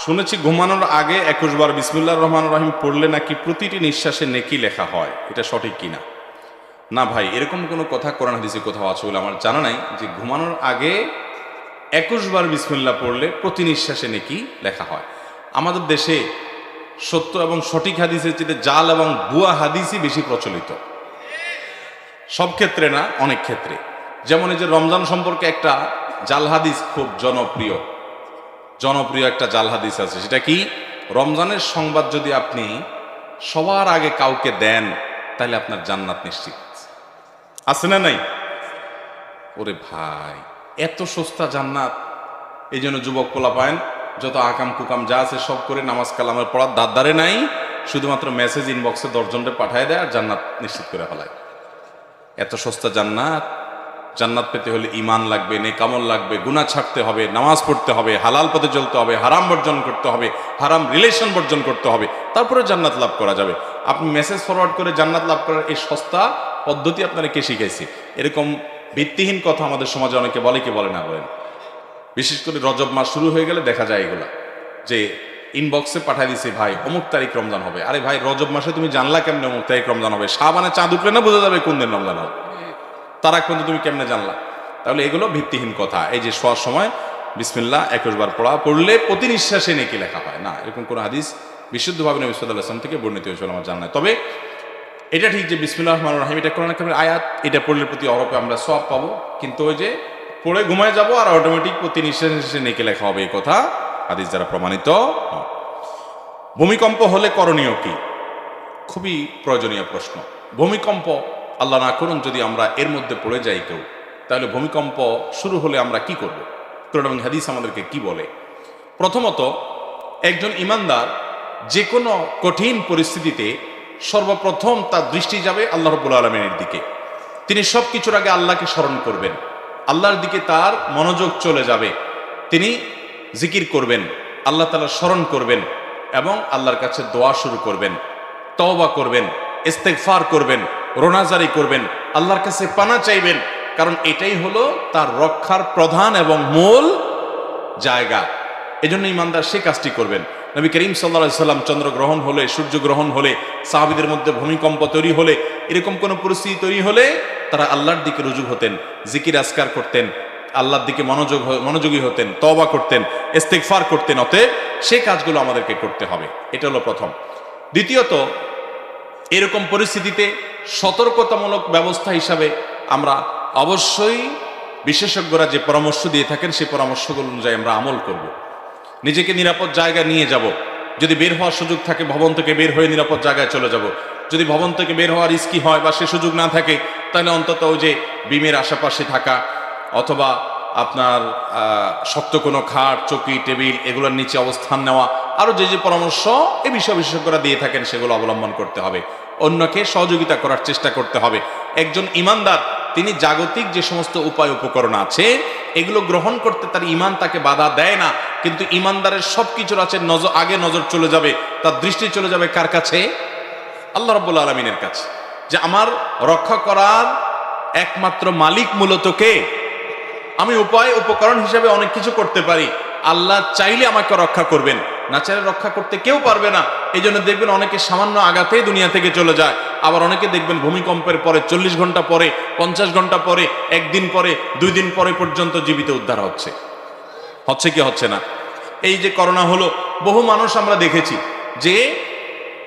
শুনেছি, ঘুমানোর আগে একুশ বার বিসমুল্লাহ রহমান রহিম পড়লে নাকি প্রতিটি নিঃশ্বাসে নেকি লেখা হয়। এটা সঠিক কিনা না? ভাই, এরকম কোনো কথা কোরআন হাদিসে কোথাও আছে বলে আমার জানা নাই যে ঘুমানোর আগে একুশ বার বিসমুল্লাহ পড়লে প্রতি নিঃশ্বাসে নেকি লেখা হয়। আমাদের দেশে সত্য এবং সঠিক হাদিসের চেয়ে জাল এবং ভুয়া হাদিসই বেশি প্রচলিত। সব ক্ষেত্রে না, অনেক ক্ষেত্রে। যেমন এই যে রমজান সম্পর্কে একটা জাল হাদিস খুব জনপ্রিয়। জনপ্রিয় একটা জাল হাদিস আছে। সেটা কি? রমজানের সংবাদ যদি আপনি সবার আগে কাউকে দেন, তাহলে আপনার জান্নাত নিশ্চিত। আছে না নাই? ওরে ভাই, এত সস্তা জান্নাত। এই জন্য যুবক পোলা পায়েন, যত আকাম কুকাম যা আছে সব করে নামাজ কালামের পড়ার দাঁত দাঁড়ে নাই, শুধুমাত্র মেসেজ ইনবক্সে দশজনকে পাঠায় দেয় আর জান্নাত নিশ্চিত করে ফেলায়। এত সস্তা জান্নাত জান্নাত পেতে হলে ইমান লাগবে, নেকামল লাগবে, গুনাহ ছাড়তে হবে, নামাজ পড়তে হবে, হালাল পথে চলতে হবে, হারাম বর্জন করতে হবে, হারাম রিলেশন বর্জন করতে হবে তারপরে জান্নাত লাভ করা যাবে। আপনি মেসেজ ফরওয়ার্ড করে জান্নাত লাভ করার এই সস্তা পদ্ধতি আপনারা কে শিখাইছে? এরকম ভিত্তিহীন কথা আমাদের সমাজে অনেকে বলে, কি বলে না বলেন? বিশেষ করে রজব মাস শুরু হয়ে গেলে দেখা যায় এগুলা, যে ইনবক্সে পাঠাই দিছে, ভাই, অমুক তারিখ রমজান হবে। আরে ভাই, রজব মাসে তুমি জানলা কেমনে অমুক তারিখ রমজান হবে? সাবানে চাঁদ উঠলে না বোঝা যাবে কোন দিন রমজান হবে? তারা কিন্তু তুমি কেমনে জানলা? তাহলে এগুলো ভিত্তিহীন কথা। এই যে শোয়ার সময়, বিসমিল্লাহ একুশ বার পড়া পড়লে প্রতি নিঃশ্বাসে নেকি লেখা হয়। না, এরকম কোনো হাদিস বিশুদ্ধভাবে নবী সাল্লাহ আসলাম থেকে বর্ণিত হয়েছিল আমার জানা তবে এটা ঠিক যে বিসমিল্লাহ রহমান রাহিম, এটা কোরআন কামের আয়াত, এটা পড়লে প্রতি অরপে আমরা সব পাবো। কিন্তু ওই যে পড়ে ঘুমায় যাব আর অটোমেটিক প্রতি নিঃশ্বাসে নিঃশ্বাসে নেকি লেখা হবে এই কথা হাদিস দ্বারা প্রমাণিত ভূমিকম্প হলে করণীয় কি? খুবই প্রয়োজনীয় প্রশ্ন। ভূমিকম্প আল্লাহ না করুন যদি আমরা এর মধ্যে পড়ে যাই কেউ। তাহলে ভূমিকম্প শুরু হলে আমরা কি করব? কোরআন এবং হাদিস আমাদেরকে কি বলে? প্রথমত, একজন ইমানদার যে কোনো কঠিন পরিস্থিতিতে সর্বপ্রথম তার দৃষ্টি যাবে আল্লাহ রব্বুল আলমিনের দিকে। তিনি সব কিছুর আগে আল্লাহকে স্মরণ করবেন। আল্লাহর দিকে তার মনোযোগ চলে যাবে। তিনি জিকির করবেন, আল্লাহ তালা স্মরণ করবেন এবং আল্লাহর কাছে দোয়া শুরু করবেন, তওবা করবেন, ইস্তেগফার করবেন। রোনাজারি করবেন, আল্লাহর কাছে পানা চাইবেন, কারণ এটাই হলো তার রক্ষার প্রধান এবং মূল জায়গা। এজন্য ইমানদার সে কাজটি করবেন। নবী করিম সাল্লা সাল্লাম চন্দ্রগ্রহণ হলে, সূর্যগ্রহণ হলে, সাহাবিদের মধ্যে ভূমিকম্প তৈরি হলে, এরকম কোনো পরিস্থিতি তৈরি হলে তারা আল্লাহর দিকে রুজু হতেন, জিকির আসকার করতেন, আল্লাহর দিকে মনোযোগ মনোযোগী হতেন তবা করতেন, ইস্তেগফার করতেন, অতএব সে কাজগুলো আমাদেরকে করতে হবে। এটা হলো প্রথম। দ্বিতীয়ত, এরকম পরিস্থিতিতে সতর্কতামূলক ব্যবস্থা হিসাবে আমরা অবশ্যই বিশেষজ্ঞরা যে পরামর্শ দিয়ে থাকেন, সেই পরামর্শগুলো অনুযায়ী আমরা আমল করব। নিজেকে নিরাপদ জায়গায় নিয়ে যাব যদি বের হওয়ার সুযোগ থাকে, ভবন থেকে বের হয়ে নিরাপদ জায়গায় চলে যাব যদি ভবন থেকে বের হওয়ার রিস্কি হয় বা সে সুযোগ না থাকে, তাহলে অন্তত ওই যে বিমের আশেপাশে থাকা অথবা আপনার শক্ত কোনো খাট, চকি, টেবিল, এগুলোর নিচে অবস্থান নেওয়া আরও যে যে পরামর্শ এ বিষয়ে বিশেষজ্ঞরা দিয়ে থাকেন, সেগুলো অবলম্বন করতে হবে। অন্যকে সহযোগিতা করার চেষ্টা করতে হবে। একজন ইমানদার, তিনি জাগতিক যে সমস্ত উপায় উপকরণ আছে, এগুলো গ্রহণ করতে তার ইমান তাকে বাধা দেয় না। কিন্তু ইমানদারের সব কিছুর আছে, নজর, আগে নজর চলে যাবে, তার দৃষ্টি চলে যাবে কার কাছে? আল্লাহ রব্বুল আলমিনের কাছে। যে আমার রক্ষা করার একমাত্র মালিক মূলত কে? আমি উপায়, উপকরণ হিসেবে অনেক কিছু করতে পারি। আল্লাহ চাইলে আমাকে রক্ষা করবেন। না রক্ষা করতে কেউ পারবে না। এই জন্য দেখবেন অনেকে সামান্য আঘাতেই দুনিয়া থেকে চলে যায়। আবার অনেকে দেখবেন ভূমিকম্পের পরে চল্লিশ ঘণ্টা পরে, পঞ্চাশ ঘণ্টা পরে, একদিন পরে, দুই দিন পরে পর্যন্ত জীবিত উদ্ধার হচ্ছে। হচ্ছে কি হচ্ছে না? এই যে করোনা হলো, বহু মানুষ আমরা দেখেছি যে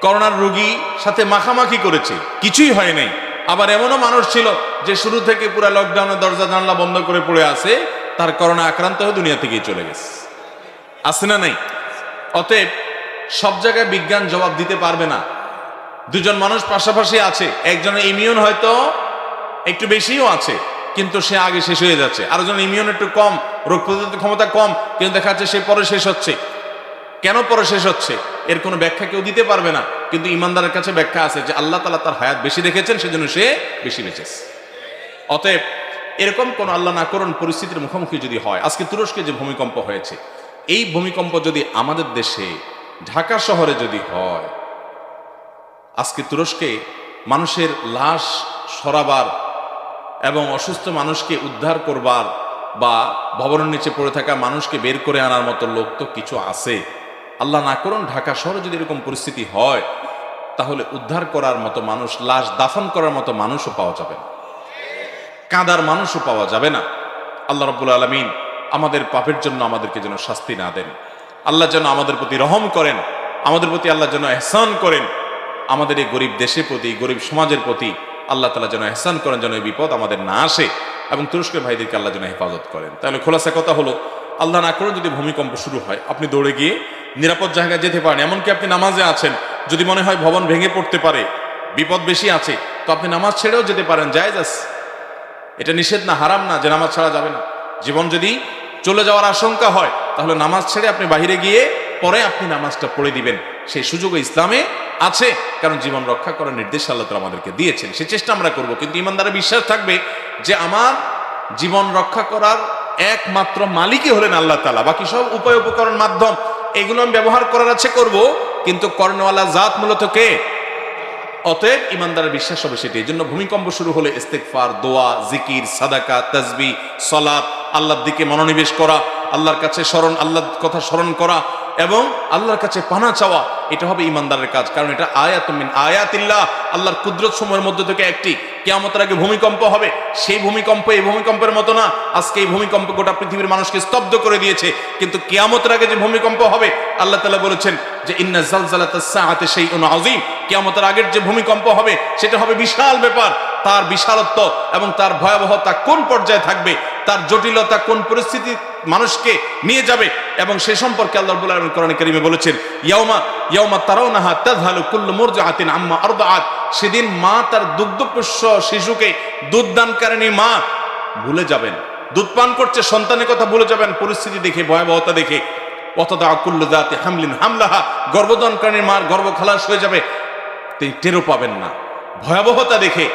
করোনার রোগী সাথে মাখামাখি করেছে, কিছুই হয় নাই। আবার এমনও মানুষ ছিল যে শুরু থেকে পুরো লকডাউনে দরজা জানলা বন্ধ করে পড়ে আছে, তার করোনা আক্রান্ত হয়ে দুনিয়া থেকেই চলে গেছে। আছে না নাই? অতএব সব জায়গায় বিজ্ঞান জবাব দিতে পারবে না। দুজন মানুষ পাশাপাশি আছে, একজনের ইমিউন হয়তো একটু বেশিও আছে, কিন্তু সে আগে শেষ হয়ে যাচ্ছে। আর একজন ইমিউন একটু কম, রোগ প্রতিরোধ ক্ষমতা কম, কিন্তু দেখা যাচ্ছে সে পরে শেষ হচ্ছে। কেন পরে শেষ হচ্ছে? এর কোনো ব্যাখ্যা কেউ দিতে পারবে না, কিন্তু ইমানদারের কাছে ব্যাখ্যা আছে যে আল্লাহ তালা তার হায়াত বেশি দেখেছেন, সেজন্য সে বেশি বেঁচেছে। অতএব এরকম কোন আল্লাহ না করুন, পরিস্থিতির মুখোমুখি যদি হয়। আজকে তুরস্কে যে ভূমিকম্প হয়েছে এই ভূমিকম্প যদি আমাদের দেশে, ঢাকা শহরে যদি হয়, আজকে তুরস্কে মানুষের লাশ সরাবার এবং অসুস্থ মানুষকে উদ্ধার করবার বা ভবনের নিচে পড়ে থাকা মানুষকে বের করে আনার মতো লোক তো কিছু আছে। আল্লাহ না করুন, ঢাকা শহরে যদি এরকম পরিস্থিতি হয়, তাহলে উদ্ধার করার মতো মানুষ, লাশ দাফন করার মতো মানুষও পাওয়া যাবে না। কাঁদার মানুষও পাওয়া যাবে না। আল্লাহ রব্বুল আলমিন আমাদের পাপের জন্য আমাদেরকে যেন শাস্তি না দেন। আল্লাহ যেন আমাদের প্রতি রহম করেন, আমাদের প্রতি আল্লাহ যেন এহসান করেন। আমাদের এই গরিব দেশের প্রতি গরিব সমাজের প্রতি আল্লাহ তালা যেন এহসান করেন, যেন এই বিপদ আমাদের না আসে এবং তুরস্কের ভাইদেরকে আল্লাহ যেন হেফাজত করেন। তাহলে খোলাসা কথা হলো, আল্লাহ না করে যদি ভূমিকম্প শুরু হয়, আপনি দৌড়ে গিয়ে নিরাপদ জায়গায় যেতে পারেন, এমনকি আপনি নামাজে আছেন, যদি মনে হয় ভবন ভেঙে পড়তে পারে, বিপদ বেশি আছে, তো আপনি নামাজ ছেড়েও যেতে পারেন, জায়েজ এটা নিষেধ না, হারাম না যে নামাজ ছাড়া যাবে না। জীবন যদি চলে যাওয়ার আশঙ্কা হয়, তাহলে নামাজ ছেড়ে আপনি বাহিরে গিয়ে পরে আপনি নামাজটা পড়ে দিবেন। সেই সুযোগ ইসলামে আছে, কারণ জীবন রক্ষা করার নির্দেশ আল্লাহ তালা আমাদেরকে দিয়েছেন। সে চেষ্টা আমরা করব, কিন্তু ইমানদারের বিশ্বাস থাকবে যে আমার জীবন রক্ষা করার একমাত্র মালিকই হলেন আল্লাহ তালা বাকি সব উপায়, উপকরণ, মাধ্যম, এগুলো আমি ব্যবহার করার আছে, করব, কিন্তু কর্ণওয়ালা জাত মূলত কে? অতএব ইমানদারের বিশ্বাস হবে সেটি এই জন্য ভূমিকম্প শুরু হলে ইস্তেকফার দোয়া, জিকির, সাদাকা তাজবি সলাৎ আল্লাহর দিকে মনোনিবেশ করা, আল্লাহর কাছে স্মরণ, আল্লাহর কথা স্মরণ করা এবং আল্লাহর কাছে পানা চাওয়া, এটা হবে ইমানদারের কাজ। কারণ এটা আয়াতমিন আয়াতিল্লাহ। আল্লাহর কুদরত সময়ের মধ্যে থেকে একটি। কেয়ামতের আগে ভূমিকম্প হবে। সেই ভূমিকম্প এই ভূমিকম্পের মতো না। আজকে এই ভূমিকম্প গোটা পৃথিবীর মানুষকে স্তব্ধ করে দিয়েছে। কিন্তু কেয়ামতের আগে যে ভূমিকম্প হবে, আল্লাহ তালা বলেছেন যে, ইন্না জালজালাত সেই আযীম। কিয়ামতের আগের যে ভূমিকম্প হবে, সেটা হবে বিশাল ব্যাপার। তার বিশালত্ব এবং তার ভয়াবহতা কোন পর্যায়ে থাকবে? তার জটিলতা কোন পরিস্থিতি মানুষকে নিয়ে যাবে এবং সে সম্পর্কে আল্লাহ বলেছেন কুল্লু মুরজাআতিন আম্মা সেদিন মা তার দুগ্ধপোষ্য শিশুকে দুধ দানকারিণী মা ভুলে যাবেন। দুধ পান করছে, সন্তানের কথা ভুলে যাবেন, পরিস্থিতি দেখে, ভয়াবহতা দেখে। অতদা কুল্লু দাতে হামলিন হামলাহা গর্ভদানকারীর মার গর্ভ খালাস হয়ে যাবে। তিনি টেরও পাবেন না। ভয়াবহতা দেখে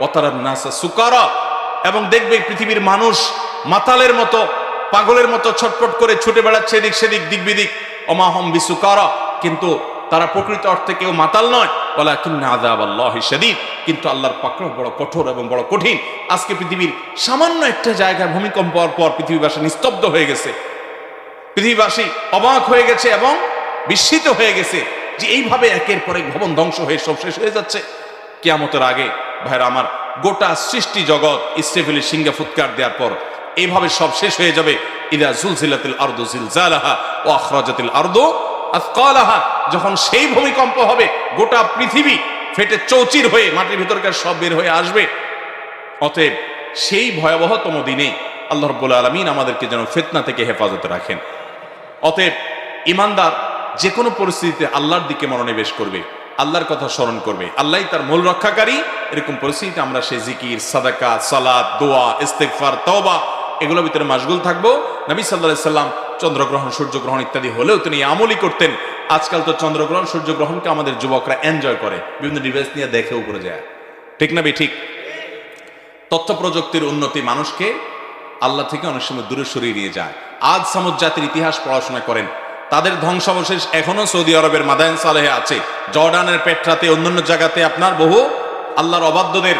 অতারার নাসা সুকারা। এবং দেখবে পৃথিবীর মানুষ মাতালের মতো, পাগলের মতো ছটফট করে ছুটে বেড়াচ্ছে এদিক সেদিক, দিক বিদিক। অমাহম বিসুকারা। কিন্তু তারা প্রকৃত অর্থে কেউ মাতাল নয়। বলা কিন্তু আদাব আল্লাহ সেদিন কিন্তু আল্লাহর পাকড় বড় কঠোর এবং বড় কঠিন। আজকে পৃথিবীর সামান্য একটা জায়গায় ভূমিকম্প হওয়ার পর পৃথিবীবাসী নিস্তব্ধ হয়ে গেছে। পৃথিবীবাসী অবাক হয়ে গেছে এবং বিস্মিত হয়ে গেছে যে এইভাবে একের পর এক ভবন ধ্বংস হয়ে সব শেষ হয়ে যাচ্ছে। কেয়ামতের আগে, ভাইরা আমার গোটা সৃষ্টি জগৎ ইস্তেফিলের সিঙ্গা ফুৎকার দেওয়ার পর এইভাবে সব শেষ হয়ে যাবে। ইদা জুলজিলাতিল আরদু জিলজালাহা ও আখরাজাতিল আরদু আথকালাহা যখন সেই ভূমিকম্প হবে, গোটা পৃথিবী ফেটে চৌচির হয়ে মাটির ভিতরকার সব বের হয়ে আসবে। অতএব সেই ভয়াবহতম দিনে আল্লাহ রব্বুল আলমিন আমাদেরকে যেন ফেতনা থেকে হেফাজতে রাখেন। অতএব ইমানদার যে কোনো পরিস্থিতিতে আল্লাহর দিকে মনোনিবেশ করবে। আল্লাহর কথা স্মরণ করবে। আল্লাহ তার মূল রক্ষাকারী। এরকম পরিস্থিতিতে আমরা সে জিকির সাদাকা সালাদ দোয়া ইস্তেকফার তওবা এগুলোর ভিতরে মাসগুল থাকব। নবী সাল্লাহ সাল্লাম চন্দ্রগ্রহণ, সূর্যগ্রহণ ইত্যাদি হলেও তিনি আমলই করতেন। আজকাল তো চন্দ্রগ্রহণ, সূর্যগ্রহণকে আমাদের যুবকরা এনজয় করে। বিভিন্ন ডিভাইস নিয়ে দেখে উপরে যায়। ঠিক না ঠিক। তথ্য প্রযুক্তির উন্নতি মানুষকে আল্লাহ থেকে অনেক সময় দূরে সরিয়ে নিয়ে যায়। আজ সামুদ জাতির ইতিহাস পড়াশোনা করেন। তাদের ধ্বংসাবশেষ এখনও সৌদি আরবের মাদায়ন সালেহে আছে। জর্ডানের পেট্রাতে, অন্যান্য জায়গাতে আপনার বহু আল্লাহর অবাধ্যদের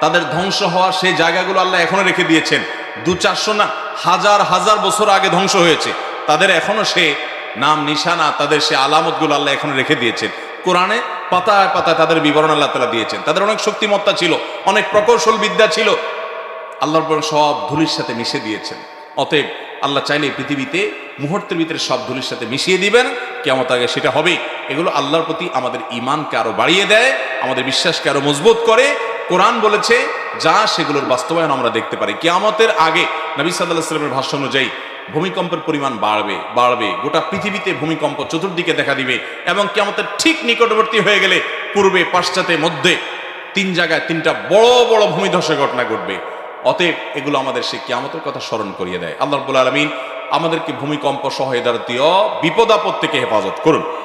তাদের ধ্বংস হওয়া সেই জায়গাগুলো আল্লাহ এখনও রেখে দিয়েছেন। দু চারশো না, হাজার হাজার বছর আগে ধ্বংস হয়েছে। তাদের এখনও সে নাম, নিশানা, তাদের সে আলামতগুলো আল্লাহ এখনও রেখে দিয়েছেন। কোরআনে পাতায় পাতায় তাদের বিবরণ আল্লাহ তালা দিয়েছেন। তাদের অনেক শক্তিমত্তা ছিল, অনেক প্রকৌশল বিদ্যা ছিল। আল্লাহর সব ধুলির সাথে মিশে দিয়েছেন। অতএব আল্লাহ চাইলে পৃথিবীতে মুহূর্তের ভিতরে সব ধুলির সাথে মিশিয়ে দিবেন কেমন আগে সেটা হবে এগুলো আল্লাহর প্রতি আমাদের ইমানকে আরও বাড়িয়ে দেয়, আমাদের বিশ্বাসকে আরও মজবুত করে। কোরআন বলেছে, যা সেগুলোর বাস্তবায়ন আমরা দেখতে পারি। কেয়ামতের আগে নবী সাল্লাহ সাল্লামের ভাষ্য অনুযায়ী ভূমিকম্পের পরিমাণ বাড়বে বাড়বে। গোটা পৃথিবীতে ভূমিকম্প চতুর্দিকে দেখা দিবে এবং কেয়ামতের ঠিক নিকটবর্তী হয়ে গেলে পূর্বে, পাশ্চাত্যের মধ্যে তিন জায়গায় তিনটা বড় বড় ভূমিধসের ঘটনা ঘটবে। অতএব এগুলো আমাদের সে কিয়ামতের কথা স্মরণ করিয়ে দেয়। আল্লাহ রব্বুল আলমিন আমাদেরকে ভূমিকম্প সহ এদারতীয় বিপদ থেকে হেফাজত করুন।